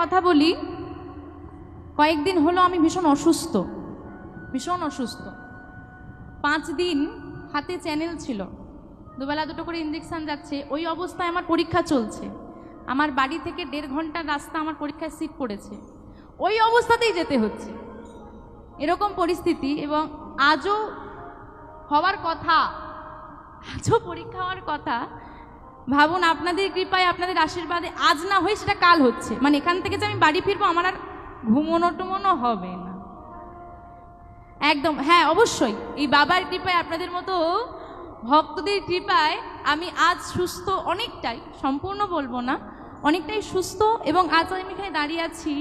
কথা বলি, কয়েকদিন হলো আমি ভীষণ অসুস্থ ভীষণ অসুস্থ। পাঁচ দিন হাতে চ্যানেল ছিল, দুবেলা দুটো করে ইঞ্জেকশন যাচ্ছে, ওই অবস্থায় আমার পরীক্ষা চলছে। আমার বাড়ি থেকে দেড় ঘণ্টার রাস্তা আমার পরীক্ষায় সিট পড়েছে। ওই অবস্থাতেই যেতে হচ্ছে। এরকম পরিস্থিতি এবং আজও হওয়ার কথা, আজও পরীক্ষা হওয়ার কথা ভাবুন, আপনাদের কৃপায়, আপনাদের আশীর্বাদে আজ না হয়ে সেটা কাল হচ্ছে। মানে এখান থেকে যে আমি বাড়ি ফিরবো, আমার আর ঘুমোনো টুমোনো হবে না। একদম হ্যাঁ অবশ্যই। এই বাবার কৃপায়, আপনাদের মতো ভক্তদের কৃপায় আমি আজ সুস্থ অনেকটাই, সম্পূর্ণ বলব না, অনেকটাই সুস্থ এবং আজ আমি এখানে দাঁড়িয়ে আছি।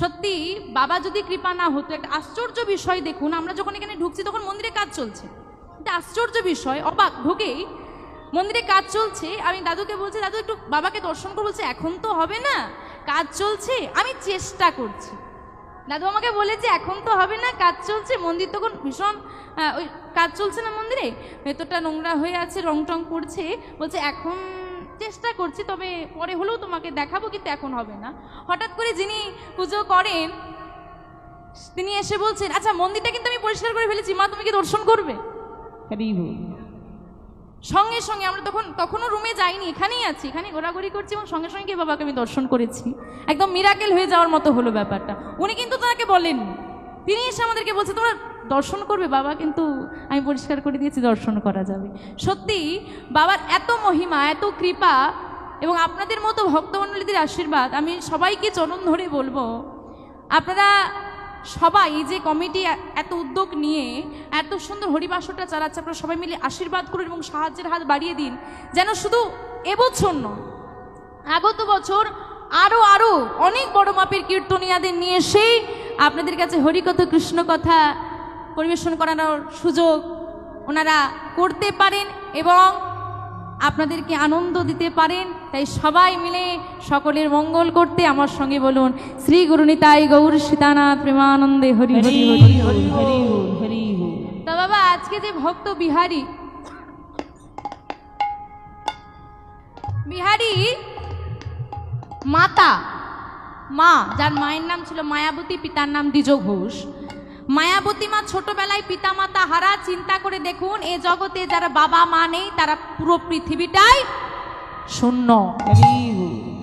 সত্যি, বাবা যদি কৃপা না হতো, একটা আশ্চর্য বিষয় দেখুন, আমরা যখন এখানে ঢুকছি, তখন মন্দিরে কাজ চলছে। একটা আশ্চর্য বিষয়, অবাক, ঢুকেই মন্দিরে কাজ চলছে আমি দাদুকে বলছি দাদু একটু বাবাকে দর্শন করব বলছে এখন তো হবে না কাজ চলছে আমি চেষ্টা করছি। দাদু আমাকে বলেছে এখন তো হবে না কাজ চলছে। মন্দির তখন ভীষণ আহ, ওই কাজ চলছে না মন্দিরে? ভেতরটা নোংরা হয়ে আছে রং টং করছে। বলছে এখন চেষ্টা করছি তবে পরে হলেও তোমাকে দেখাবো কিন্তু এখন হবে না। হঠাৎ করে যিনি পুজো করেন তিনি এসে বলছেন আচ্ছা মন্দিরটা কিন্তু আমি পরিষ্কার করে ফেলেছি মা তুমি কি দর্শন করবে? সঙ্গে সঙ্গে আমরা তখন, তখনও রুমে যাইনি, এখানেই আছি এখানে ঘোরাঘুরি করছি এবং সঙ্গে সঙ্গে বাবাকে আমি দর্শন করেছি। একদম মিরাকেল হয়ে যাওয়ার মতো হলো ব্যাপারটা। উনি কিন্তু তাকে বলেননি। তিনি এসে আমাদেরকে বলছে, তোমরা দর্শন করবে, বাবা, কিন্তু আমি পরিষ্কার করে দিয়েছি, দর্শন করা যাবে। সত্যি, বাবার এত মহিমা, এত কৃপা এবং আপনাদের মতো ভক্তমণ্ডলীদের আশীর্বাদ, আমি সবাইকে চরণ ধরে বলব, আপনারা সবাই যে কমিটি এত উদ্যোগ নিয়ে, এত সুন্দর হরিবাসরটা চালাচ্ছে, আপনারা সবাই মিলে আশীর্বাদ করুন এবং সাহায্যের হাত বাড়িয়ে দিন, যেন শুধু এবছর নয়, আগত বছর আরও আরও অনেক বড় মাপের কীর্তনিয়াদের নিয়ে এসেই আপনাদের কাছে হরিকথা কৃষ্ণ কথা পরিবেশন করানোর সুযোগ ওনারা করতে পারেন এবং আপনাদেরকে আনন্দ দিতে পারেন তাই সবাই মিলে সকলের মঙ্গল করতে আমার সঙ্গে বলুন শ্রী গুরুনিতাই গৌর সীতানাথ প্রেমানন্দে হরি হরি হরি হরি। হরি তা বাবা আজকে যে ভক্ত বিহারী বিহারী মাতা মা যার মায়ের নাম ছিল মায়াবতী পিতার নাম দ্বিজ ঘোষ মায়াবতী মা ছোটবেলায় পিতা মাতা হারা চিন্তা করে দেখুন, এ জগতে যারা বাবা মা নেই, তারা পুরো পৃথিবীটাই শূন্য।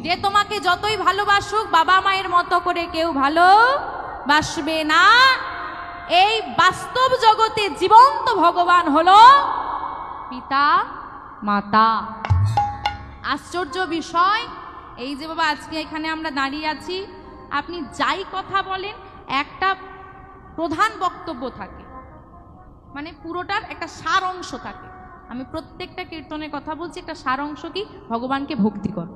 যে তোমাকে যতই ভালোবাসুক, বাবা মায়ের মতো করে কেউ ভালো বাসবে না। এই বাস্তব জগতে জীবন্ত ভগবান হলো পিতা মাতা। আশ্চর্য বিষয়, এই যে বাবা, আজকে এখানে আমরা দাঁড়িয়ে আছি। আপনি যাই কথা বলেন, একটা প্রধান বক্তব্য থাকে। মানে পুরোটার একটা সার অংশ থাকে। আমি প্রত্যেকটা কীর্তনের কথা বলছি, একটা সার অংশ কি? ভগবানকে ভক্তি কর।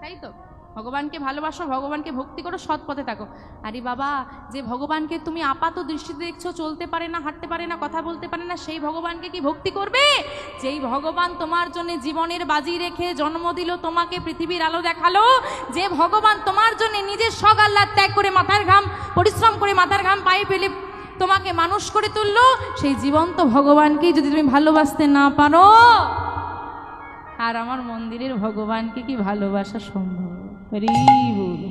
তাই তো? ভগবানকে ভালোবাসো, ভগবানকে ভক্তি করো, সৎ পথে থাকো। আরে বাবা, যে ভগবানকে তুমি আপাত দৃষ্টিতে দেখছ, চলতে পারে না, হাঁটতে পারে না, কথা বলতে পারে না, সেই ভগবানকে কি ভক্তি করবে? যেই ভগবান তোমার জন্য জীবনের বাজি রেখে জন্ম দিল, তোমাকে পৃথিবীর আলো দেখাল, যে ভগবান তোমার জন্য নিজের সগ আল্লাহ ত্যাগ করে মাথার ঘাম, পরিশ্রম করে মাথার ঘাম পায়ে ফেলে তোমাকে মানুষ করে তুললো, সেই জীবন্ত ভগবানকে যদি তুমি ভালোবাসতে না পারো। আর আমার মন্দিরের ভগবানকে কি ভালোবাসা সম্ভব? হরি বল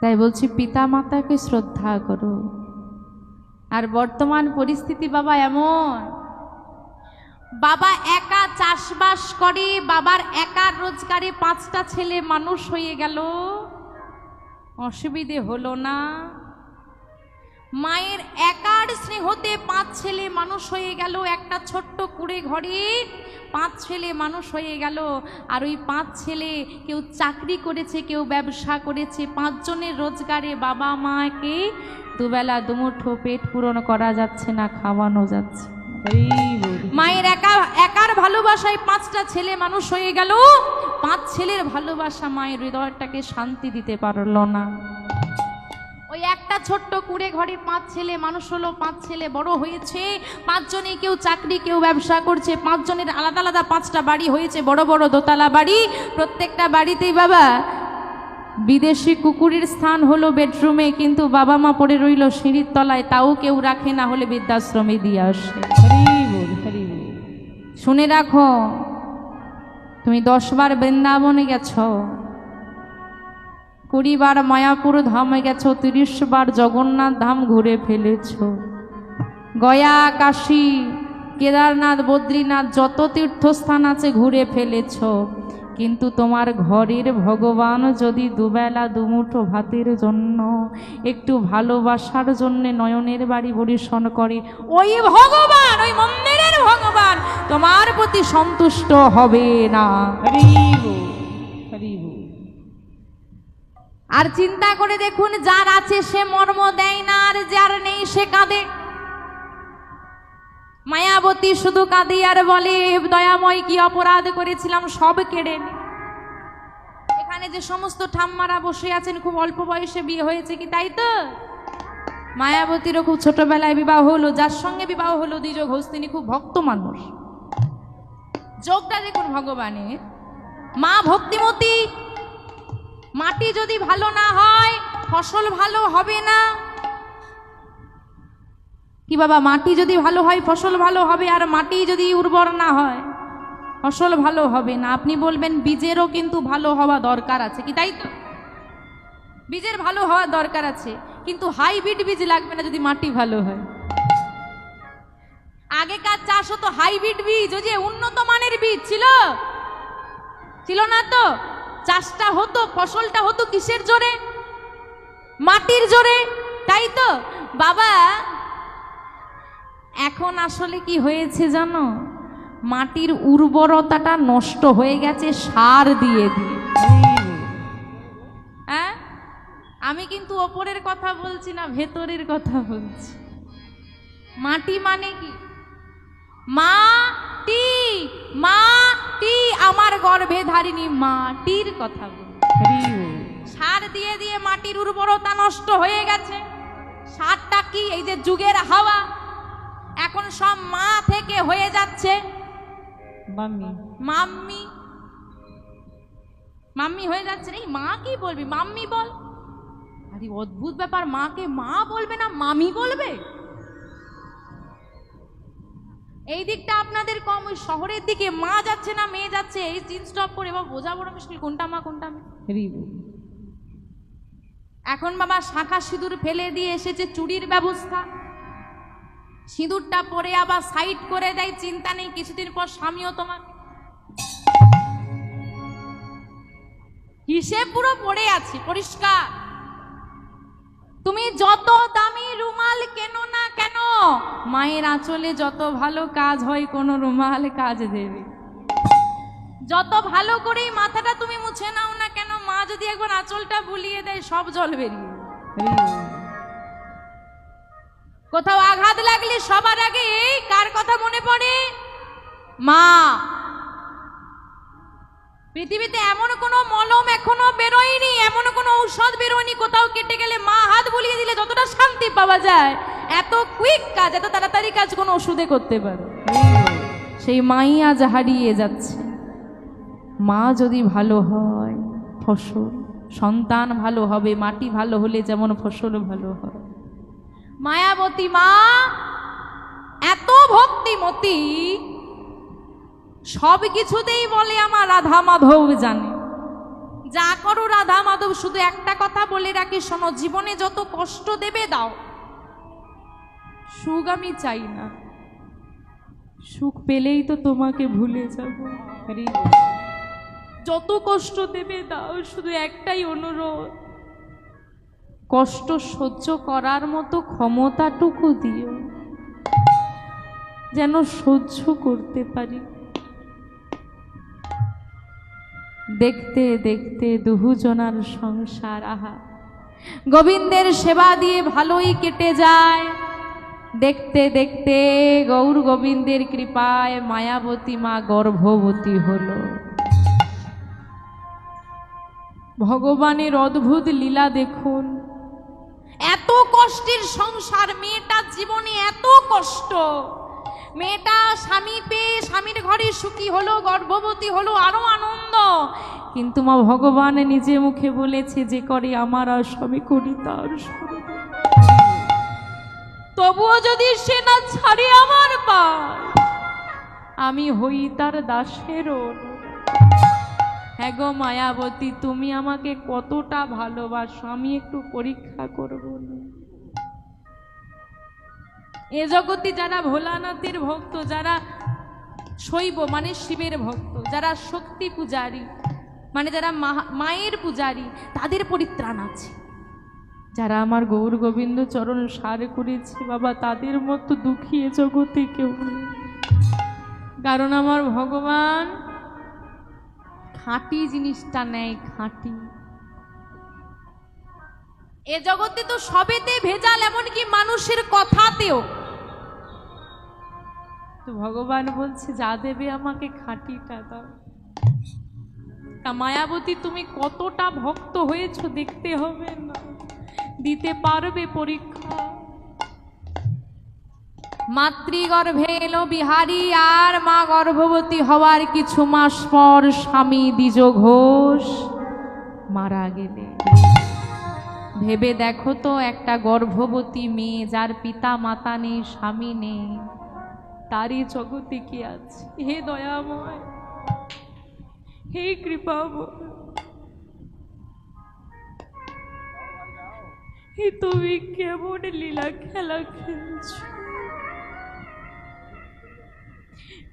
তাই বলছি পিতা মাতাকে শ্রদ্ধা করো। আর বর্তমান পরিস্থিতি বাবা এমন। বাবা একা চাষবাস করে, বাবার একার রোজগারে পাঁচটা ছেলে মানুষ হয়ে গেল। অসুবিধে হলো না। মায়ের একার স্নেহতে পাঁচ ছেলে মানুষ হয়ে গেল। একটা ছোট্ট কুড়ে ঘরে পাঁচ ছেলে মানুষ হয়ে গেল। আর ওই পাঁচ ছেলে কেউ চাকরি করেছে, কেউ ব্যবসা করেছে। পাঁচজনের রোজগারে বাবা মাকে দুবেলা দুমুঠো পেট পূরণ করা যাচ্ছে না, খাওয়ানো যাচ্ছে মায়ের একা, একার ভালোবাসায় পাঁচটা ছেলে মানুষ হয়ে গেল। পাঁচ ছেলের ভালোবাসা মায়ের হৃদয়টাকে শান্তি দিতে পারল না। ওই একটা ছোট্ট কুড়ে ঘরে পাঁচ ছেলে মানুষ হলো পাঁচ ছেলে বড় হয়েছে। পাঁচজনে কেউ চাকরি কেউ ব্যবসা করছে। পাঁচজনের আলাদা আলাদা পাঁচটা বাড়ি হয়েছে বড় বড় দোতলা বাড়ি। প্রত্যেকটা বাড়িতেই বাবা বিদেশি কুকুরের স্থান হলো বেডরুমে কিন্তু বাবা মা পড়ে রইল সিঁড়ির তলায়। তাও কেউ রাখে না হলে বৃদ্ধাশ্রমে দিয়ে আসে। শুনে রাখো তুমি দশবার বৃন্দাবনে গেছ। কুড়িবার মায়াপুর ধামে গেছো তিরিশ বার জগন্নাথ ধাম ঘুরে ফেলেছ। গয়া, কাশী, কেদারনাথ, বদ্রীনাথ যত তীর্থস্থান আছে ঘুরে ফেলেছ। কিন্তু তোমার ঘরের ভগবান যদি দুবেলা দুমুঠো ভাতের জন্য, একটু ভালোবাসার জন্য নয়নের বাড়ি পরিশন করে, ওই ভগবান, ওই মন্দিরের ভগবান তোমার প্রতি সন্তুষ্ট হবে না। আর চিন্তা করে দেখুন, যার আছে সে মর্ম দেয় না, আর যার নেই সে কাঁদে। মায়াবতী শুধু কাঁদে আর বলে, দয়াময় কি অপরাধ করেছিলাম, সব কেড়ে এখানে যে সমস্ত ঠাম্মারা বসে আছেন, খুব অল্প বয়সে বিয়ে হয়েছে কি, তাই তো? মায়াবতীরও খুব ছোটবেলায় বিবাহ হলো, যার সঙ্গে বিবাহ হলো দ্বিজ ঘোষ তিনি খুব ভক্ত মানুষ। যোগটা দেখুন ভগবানের। মা ভক্তিমতী মাটি যদি ভালো না হয়, ফসল ভালো হবে না। কি বাবা, মাটি যদি ভালো হয়, ফসল ভালো হবে, আর মাটি যদি উর্বর না হয়, ফসল ভালো হবে না। আপনি বলবেন, বীজেরও কিন্তু ভালো হওয়া দরকার আছে কি, তাই তো? বীজের ভালো হওয়া দরকার আছে, কিন্তু হাইব্রিড বীজ লাগবে না যদি মাটি ভালো হয়। আগেকার চাষ হতো হাইব্রিড বীজ, ওই যে উন্নত মানের বীজ ছিল। ছিল না তো? চাষটা হতো, ফসলটা হতো কিসের জোরে? মাটির জোরে, তাই তো? বাবা, এখন আসলে কি হয়েছে জানো? মাটির উর্বরতাটা নষ্ট হয়ে গেছে, সার দিয়ে দিয়ে। হ্যাঁ? আমি কিন্তু ওপরের কথা বলছি না, ভেতরের কথা বলছি। মাটি মানে কি? মাটি মাটি আমার গর্ভে ধারিনি মাটির কথা সার দিয়ে দিয়ে মাটির উর্বরতা নষ্ট হয়ে গেছে। সারটা কি এই যে যুগের হাওয়া? এখন সব মা থেকে হয়ে যাচ্ছে। মাম্মি। মাম্মি। মাম্মি হয়ে যাচ্ছে রে। এই মা কি বলবি? মাম্মি বল। আরে অদ্ভুত ব্যাপার। মাকে মা বলবে না মামি বলবে? এই দিকটা আপনাদের কম ওই শহরের দিকে মা যাচ্ছে না মেয়ে যাচ্ছে এই চিন স্টপ করে এবার বোঝা বড় মুশকিল কোনটা মা কোনটা এখন বাবা শাখা সিঁদুর ফেলে দিয়ে এসেছে চুরির ব্যবস্থা। সিঁদুরটা পরে আবার সাইড করে দেয় চিন্তা নেই কিছুদিন পর স্বামীও তোমার হিসেব পুরো পড়ে আছে পরিষ্কার। তুমি যত দামি রুমাল কেন না কেন মায়ের আঁচলে যত ভালো কাজ হয়, কোনো রুমাল কাজ দেবে। যত ভালো করেই মাথাটা তুমি মুছে নাও না কেন, মা যদি একবার আঁচলটা ভুলিয়ে দেয়, সব জল বেরিয়ে কোথাও আঘাত লাগলে সবার আগে এই কার কথা মনে পড়ে? মা পৃথিবীতে এমন কোনো মলম এখনও বেরোয়নি, এমন কোনো ঔষধ বেরোয়নি, কোথাও কেটে গেলে মা হাত বুলিয়ে দিলে যতটা শান্তি পাওয়া যায়। এত কুইক কাজ, এত তাড়াতাড়ি কাজ কোনো ওষুধে করতে পারে। সেই মাই আজ হারিয়ে যাচ্ছে। মা যদি ভালো হয়, ফসল, সন্তান ভালো হবে, মাটি ভালো হলে যেমন ফসল ভালো হয়। মায়াবতী মা, এত ভক্তিমতী সব কিছুতেই বলে আমার রাধা মাধব জানে। যা করো রাধা মাধব, শুধু একটা কথা বলে রাখি, শোনো, জীবনে যত কষ্ট দেবে দাও। সুখ আমি চাই না। সুখ পেলেই তো তোমাকে ভুলে যাব। যত কষ্ট দেবে দাও, শুধু একটাই অনুরোধ। কষ্ট সহ্য করার মতো ক্ষমতাটুকু দিও। যেন সহ্য করতে পারি। দেখতে দেখতে দুহুজনার সংসার, আহা। গোবিন্দের সেবা দিয়ে ভালোই কেটে যায়। দেখতে দেখতে গৌর গোবিন্দের কৃপায় মায়াবতী মা গর্ভবতী হল। ভগবানের অদ্ভুত লীলা দেখুন। এত কষ্টের সংসার, মেয়েটার জীবনে এত কষ্ট। মেয়েটা স্বামী পেয়ে স্বামীর ঘরে সুখী হলো, গর্ভবতী হলো, আরও আনন্দ। কিন্তু মা ভগবান নিজে মুখে বলেছে যে করে আমার আর স্বামী করি তার তবুও যদি সে না ছাড়ে আমার পা আমি হই তার দাসের অনুরাগ। হ্যাঁ গো মায়াবতী, তুমি আমাকে কতটা ভালোবাসো, আমি একটু পরীক্ষা করব না। এ জগতে যারা ভোলানাথের ভক্ত, যারা শৈব মানে শিবের ভক্ত, যারা শক্তি পূজারী মানে যারা মায়ের পূজারী, তাদের পরিত্রাণ আছে। যারা আমার গৌর গোবিন্দ চরণ সার করেছে, বাবা, তাদের মতো দুঃখী এ জগতে কেউ কারণ আমার ভগবান খাঁটি জিনিসটা নেয়, খাঁটি। এ জগতে তো সবেতে ভেজাল, এমনকি মানুষের কথাতেও। তো ভগবান বলছে, যা দেবে আমাকে খাঁটিটা দাও। তা মায়াবতী, তুমি কতটা ভক্ত হয়েছো দেখতে হবে না। দিতে পারবে পরীক্ষা। মাতৃগর্ভে এলো বিহারী, আর মা গর্ভবতী হওয়ার কিছু মাস পর স্বামী দ্বিজ ঘোষ মারা গেলে। ভেবে দেখো তো, একটা গর্ভবতী মেয়ে যার পিতা মাতা নেই, স্বামী নেই। তারই জগতে কি আছে? হে দয়াময়, হে কৃপাময়, হে তুমি কেমন লীলা খেলা খেলছ?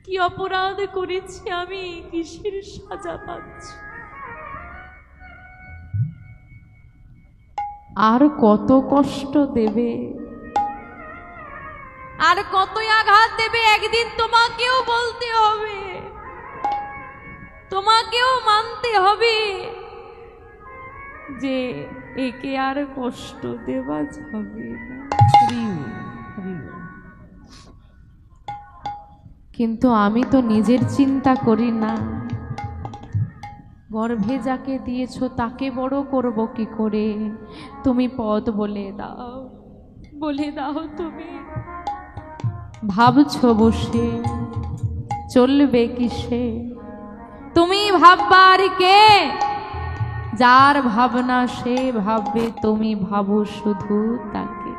কি অপরাধ করেছি আমি? কিসের সাজা পাচ্ছি? আর কত কষ্ট দেবে? আর কতই আঘাত দেবে একদিন তোমাকেও বলতে হবে। তোমাকেও মানতে হবে যে একে আর কষ্ট দেওয়া যাবে কিন্তু আমি তো নিজের চিন্তা করি না। গর্ভে যাকে দিয়েছ তাকে বড় করব কি করে? তুমি পথ বলে দাও বলে দাও তুমি। ভাবছ বসে? চলবে কিসে? তুমি ভাববার কে? যার ভাবনা সে ভাববে, তুমি ভাবো শুধু তাকে।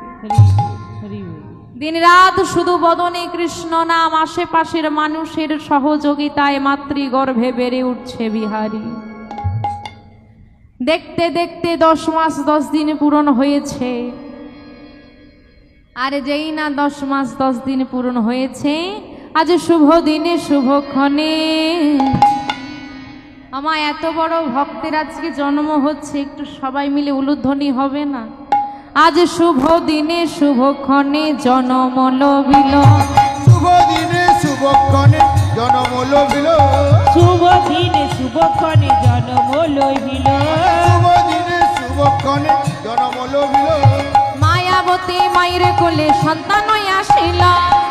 দিন রাত শুধু বদনে কৃষ্ণ নাম, আশেপাশের মানুষের সহযোগিতায় মাতৃগর্ভে বেড়ে উঠছে বিহারী। দেখতে দেখতে দশ মাস দশ দিন পূরণ হয়েছে। আর যেই না দশ মাস দশ দিন পূরণ হয়েছে আজ শুভ দিনে শুভক্ষণে আমার এত বড় ভক্তের আজকে জন্ম হচ্ছে একটু সবাই মিলে উলুধ্বনি হবে না। আজ শুভ দিনে শুভক্ষণে জনম লভিল। শুভ দিনে শুভক্ষণে জনম লভিল। শুভ দিনে শুভক্ষণে জন্ম লইল শুভ দিনে শুভক্ষণে জনম লভিল। মায়াবতী মায়ের কোলে সন্তান আসিল।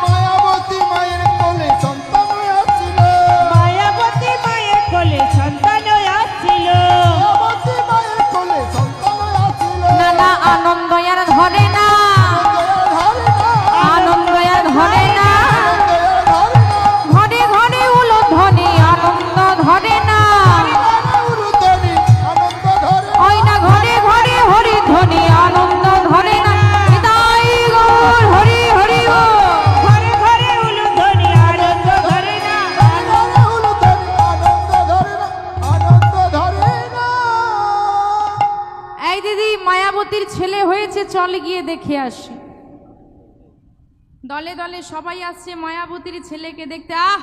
মায়াবতী মায়ের কোলে সন্তান আসিল। মায়াবতী মায়ের কোলে সন্তান আসিল। মায়াবতী মায়ের কোলে সন্তান আসিল। নানা আনন্দ আর ধরে না। গিয়ে দেখে আসি। দলে দলে সবাই আসছে মায়াবতীর ছেলেকে দেখতে। আহ,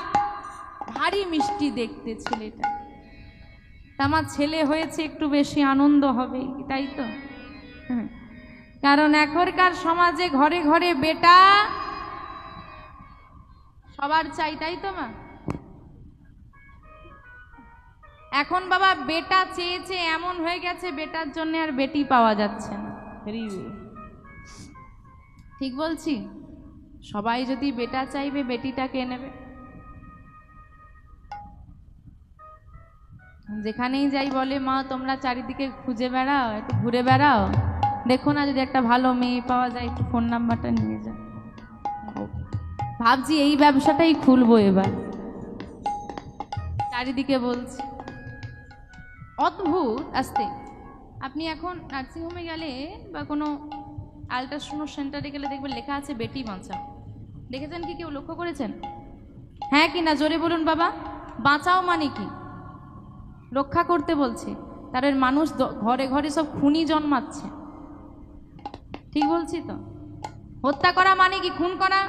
ভারী মিষ্টি দেখতে ছেলেটা। আমার ছেলে হয়েছে, একটু বেশি আনন্দ হবে, তাই তো। কারণ এখনকার সমাজে ঘরে ঘরে বেটা সবার চাই, তাই তো মা? এখন বাবা বেটা চেয়েছে, এমন হয়ে গেছে, বেটার জন্য আর বেটি পাওয়া যাচ্ছে না। ঠিক বলছি? সবাই যদি বেটা চাইবে বেটিটাকে নেবে? যেখানেই যাই বলে, মা, তোমরা চারিদিকে খুঁজে বেড়াও, একটু ঘুরে বেড়াও। দেখো না যদি একটা ভালো মেয়ে পাওয়া যায়, একটু ফোন নাম্বারটা নিয়ে যাও। ভাবছি এই ব্যবসাটাই খুলবো এবার। চারিদিকে বলছি। অদ্ভুত! আসতে। আপনি এখন নার্সিংহোমে গেলে বা কোনো আলট্রাসাউন্ড সেন্টারে গেলে দেখবেন লেখা আছে বেটি বাঁচাও। দেখেছেন কি কেউ লক্ষ্য করেছেন? হ্যাঁ কি না? জোরে বলুন বাবা। বাঁচাও মানে কি? রক্ষা করতে বলছে। তার মানুষ ঘরে ঘরে সব খুনি জন্মাচ্ছে। ঠিক বলছি তো? হত্যা করা মানে কি? খুন করা?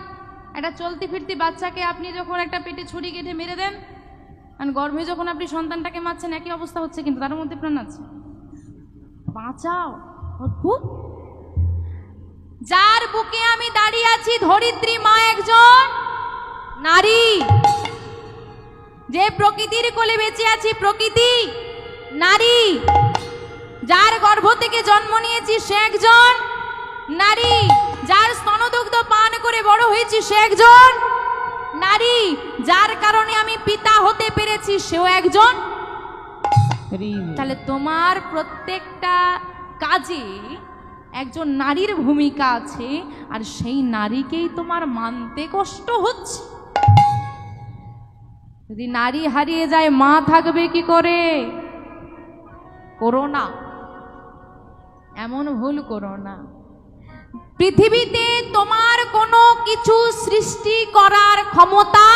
একটা চলতি ফিরতি বাচ্চাকে আপনি যখন একটা পেটে ছুরি কেটে মেরে দেন, আর গর্ভে যখন আপনি সন্তানটাকে মারছেন, একই অবস্থা হচ্ছে কিন্তু তার মধ্যে প্রাণ আছে। বাঁচাও। অদ্ভুত। যার বুকে আমি দাঁড়িয়ে আছি, ধরিত্রী মা একজন নারী। যে প্রকৃতির কোলে বেঁচে আছি, প্রকৃতি নারী। যার গর্ভ থেকে জন্ম নিয়েছি, সে একজন নারী। যার স্তনদুগ্ধ পান করে বড় হয়েছি, সে একজন নারী। যার কারণে আমি পিতা হতে পেরেছি, সেও একজন তাহলে তোমার প্রত্যেকটা কাজে একজন নারীর ভূমিকা আছে, আর সেই নারীকেই তোমার মানতে কষ্ট হচ্ছে। যদি নারী হারিয়ে যায়, মা থাকবে কি করে? করো না। এমন ভুল করো না। পৃথিবীতে তোমার কোনো কিছু সৃষ্টি করার ক্ষমতা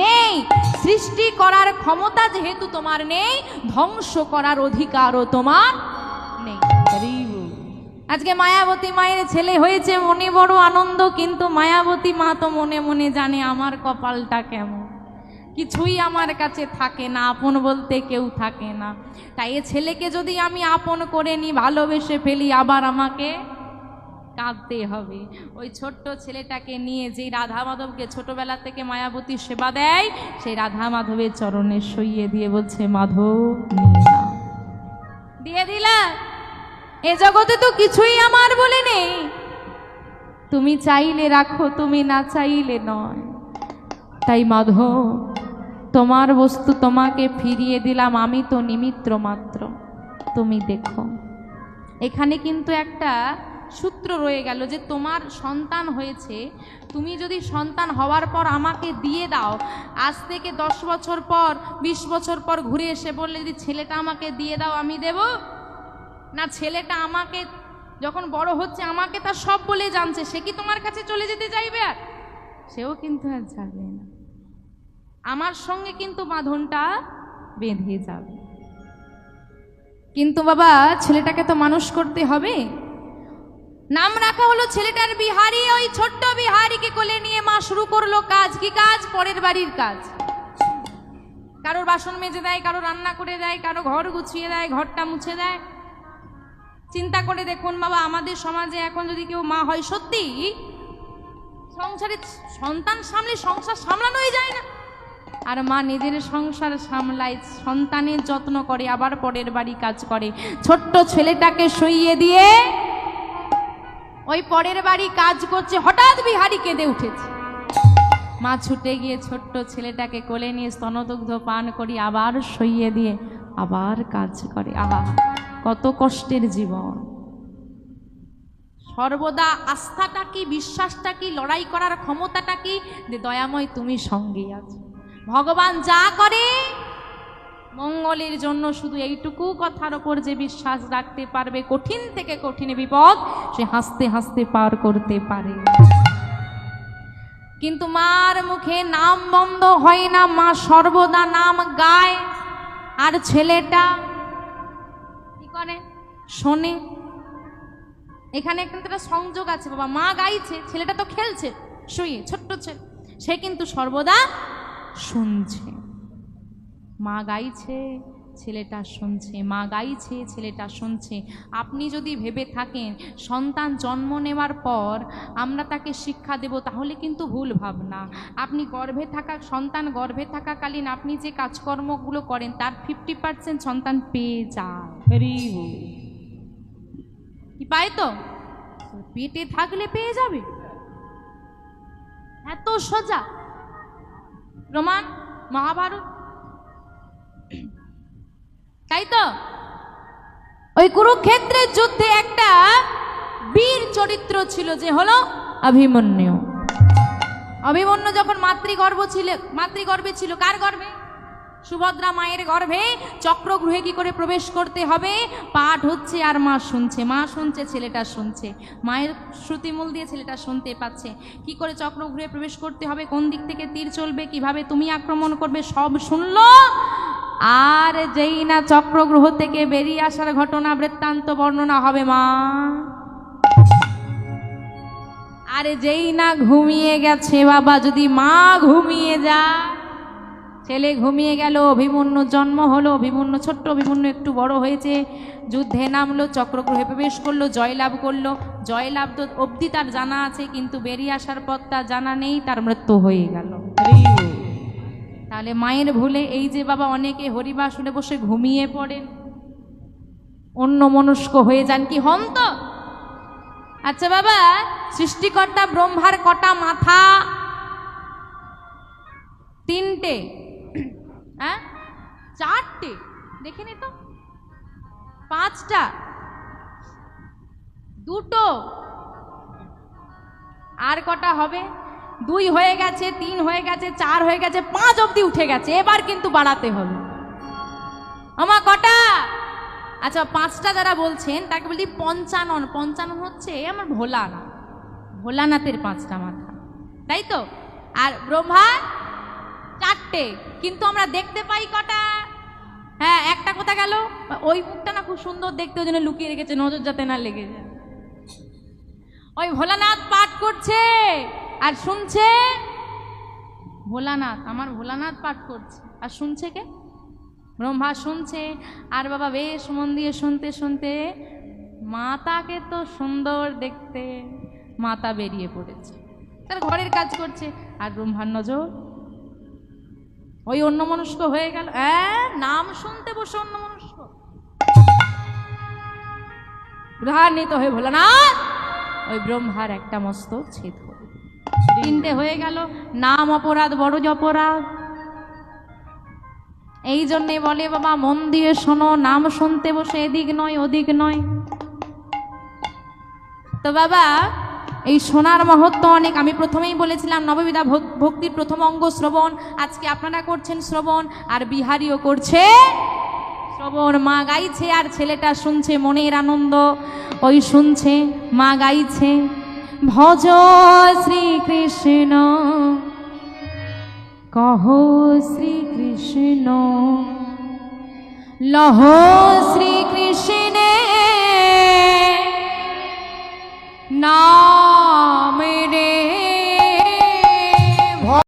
নেই। সৃষ্টি করার ক্ষমতা যেহেতু তোমার নেই, ধ্বংস করার অধিকারও তোমার নেই। আজকে মায়াবতী মায়ের ছেলে হয়েছে, মনে বড় আনন্দ, কিন্তু মায়াবতী মা তো মনে মনে জানে আমার কপালটা কেমন। কিছুই আমার কাছে থাকে না, আপন বলতে কেউ থাকে না। তাই এ ছেলেকে যদি আমি আপন করে নিই ভালোবেসে ফেলি, আবার আমাকে কাঁদতে হবে। ওই ছোট্ট ছেলেটাকে নিয়ে যেই রাধা মাধবকে ছোটবেলা থেকে মায়াবতী সেবা দেয়, সেই রাধা মাধবের চরণে সইয়ে দিয়ে বলছে, মাধব দিয়ে দিলা? এ জগতে তো কিছুই আমার বলে নেই। তুমি চাইলে রাখো, তুমি না চাইলে নয়। তাই মাধব, তোমার বস্তু তোমাকে ফিরিয়ে দিলাম, আমি তো নিমিত্র মাত্র। তুমি দেখো, এখানে কিন্তু একটা সূত্র রয়ে গেল যে তোমার সন্তান হয়েছে। তুমি যদি সন্তান হওয়ার পর আমাকে দিয়ে দাও, আজ থেকে দশ বছর পর, বিশ বছর পর ঘুরে এসে বললে, যদি ছেলেটা আমাকে দিয়ে দাও, আমি দেব? না, ছেলেটা আমাকে যখন বড় হচ্ছে, আমাকে তার সব বলে জানছে। সে কি তোমার কাছে চলে যেতে চাইবে? আর সেও কিন্তু আর যাবে না। আমার সঙ্গে কিন্তু বাঁধনটা বেঁধে যাবে। কিন্তু বাবা, ছেলেটাকে তো মানুষ করতে হবে। নাম রাখা হলো ছেলেটার বিহারি, ওই ছোট্ট বিহারিকে কোলে নিয়ে মা শুরু করল কাজ। কি কাজ? পরের বাড়ির কাজ। কারোর বাসন মেজে দেয়, কারও রান্না করে দেয়, কারও ঘর গুছিয়ে দেয়, ঘরটা মুছে দেয়। চিন্তা করে দেখুন বাবা, আমাদের সমাজে এখন যদি কেউ মা হয়, সত্যি সংসারে সন্তান সামলে সংসার সামলানোই যায় না। আর মা নিজের সংসার সামলায়, সন্তানের যত্ন করে, আবার পরের বাড়ি কাজ করে। ছোট্ট ছেলেটাকে সইয়ে দিয়ে ওই পরের বাড়ি কাজ করছে, হঠাৎ বিহারি কেঁদে উঠেছে। মা ছুটে গিয়ে ছোট্ট ছেলেটাকে কোলে নিয়ে স্তনদুগ্ধ পান করি আবার সইয়ে দিয়ে আবার কাজ করে। আহা! কত কষ্টের জীবন। সর্বদা আস্থাটা কি, বিশ্বাসটা কি, লড়াই করার ক্ষমতাটা কি? যে দয়াময় তুমি সঙ্গে আছো। ভগবান যা করে, মঙ্গলের জন্য শুধু এইটুকু কথার ওপর যে বিশ্বাস রাখতে পারবে, কঠিন থেকে কঠিন বিপদ, সে হাসতে হাসতে পার করতে পারে। কিন্তু মার মুখে নাম বন্ধ হয় না, মা সর্বদা নাম গায়, আর ছেলেটা করে শোনে। এখানে কিন্তু একটা সংযোগ আছে, বাবা মা গাইছে, ছেলেটা তো খেলছে, শুয়ে, ছোট্ট ছেলে সে কিন্তু সর্বদা শুনছে। মা গাইছে, ছেলেটা শুনছে, মা গাইছে, ছেলেটা শুনছে। আপনি যদি ভেবে থাকেন, সন্তান জন্ম নেওয়ার পর আমরা তাকে শিক্ষা দেব, তাহলে কিন্তু ভুল ভাবনা। আপনি গর্ভে থাকা, সন্তান গর্ভে থাকাকালীন আপনি যে কাজকর্মগুলো করেন, তার ফিফটি পার্সেন্ট সন্তান পেয়ে যায়। কি পায় তো? পেটে থাকলে পেয়ে যাবে। এত সোজা। প্রমাণ মহাভারত। তাই তো? ওই কুরুক্ষেত্রের যুদ্ধে একটা বীর চরিত্র ছিল যে হলো অভিমন্যু। অভিমন্যু যখন মাতৃগর্ভ ছিল, মাতৃগর্ভে ছিল, কার গর্ভে? সুভদ্রা মায়ের গর্ভে চক্রগৃহে কি করে প্রবেশ করতে হবে? পাঠ হচ্ছে আর মা শুনছে মা শুনছে, ছেলেটা শুনছে। মায়ের শ্রুতিমূল দিয়ে ছেলেটা শুনতে পাচ্ছে। কি করে চক্রগৃহে প্রবেশ করতে হবে? কোন দিক থেকে তীর চলবে? কীভাবে তুমি আক্রমণ করবে? সব শুনলো? আর যেই না চক্রগ্রহ থেকে বেরিয়ে আসার ঘটনা, বৃত্তান্ত বর্ণনা হবে মা। আরে যেই না ঘুমিয়ে গেছে বাবা, যদি মা ঘুমিয়ে যায় ছেলে ঘুমিয়ে গেল, অভিমন্যু জন্ম হলো, অভিমন্যু ছোট্ট, অভিমন্যু একটু বড় হয়েছে। যুদ্ধে নামলো, চক্রগ্রহে প্রবেশ করল, জয়লাভ করল। জয়লাভ তো অবধি তার জানা আছে, কিন্তু বেরিয়ে আসার পর তার জানা নেই, তার মৃত্যু হয়ে গেল। তাহলে মায়ের ভুলে এই যে বাবা অনেকে হরিবাসনে বসে ঘুমিয়ে পড়েন। অন্য মনস্ক হয়ে যান কি হন তো আচ্ছা বাবা, সৃষ্টিকর্তা ব্রহ্মার কটা মাথা? তিনটে। হ্যাঁ? চারটে। দেখে নি তো। পাঁচটা। দুটো। আর কটা হবে? দুই হয়ে গেছে, তিন হয়ে গেছে, চার হয়ে গেছে, পাঁচ অবধি উঠে গেছে। এবার কিন্তু বাড়াতে হবে। আমার কটা? আচ্ছা পাঁচটা যারা বলছেন, তাকে বলি পঞ্চানন। পঞ্চানন হচ্ছে আমার ভোলানাথ। ভোলানাথের পাঁচটা মাথা। তাই তো? আর ব্রহ্মা? চারটে, কিন্তু আমরা দেখতে পাই কটা? হ্যাঁ একটা কোথা গেল? ওই মুখটা না খুব সুন্দর দেখতে, ওই জন্য লুকিয়ে রেখেছে, নজর যাতে না লেগে যায়। ওই ভোলানাথ পাঠ করছে আর শুনছে? ভোলানাথ, আমার ভোলানাথ পাঠ করছে। আর শুনছে কে? ব্রহ্মা শুনছে। আর বাবা বেশ মন দিয়ে শুনতে শুনতে, মাতাকে তো সুন্দর দেখতে, মাতা বেরিয়ে পড়েছে। তার ঘরের কাজ করছে, আর ব্রহ্মার নজর ওই অন্যমনস্ক হয়ে গেল। হ্যাঁ নাম শুনতে বসে অন্যমনস্ক। উদাহরণিত হয়ে ভোলানাথ ওই ব্রহ্মার একটা মস্তক ছেদ তিনটে হয়ে গেল। নাম অপরাধ বড় অপরাধ। এই জন্যে বলে, বাবা, মন দিয়ে শোনো, নাম শুনতে বসে এদিক নয়, ওদিক নয়। তো বাবা এই সোনার মহত্ব অনেক। আমি প্রথমেই বলেছিলাম নববিধা ভক্তির প্রথম অঙ্গ শ্রবণ। আজকে আপনারা করছেন শ্রবণ, আর বিহারিও করছে শ্রবণ। মা গাইছে, আর ছেলেটা শুনছে মনের আনন্দ। ওই শুনছে, মা গাইছে, ভজ শ্রীকৃষ্ণ, কহ শ্রীকৃষ্ণ, লহ শ্রীকৃষ্ণে না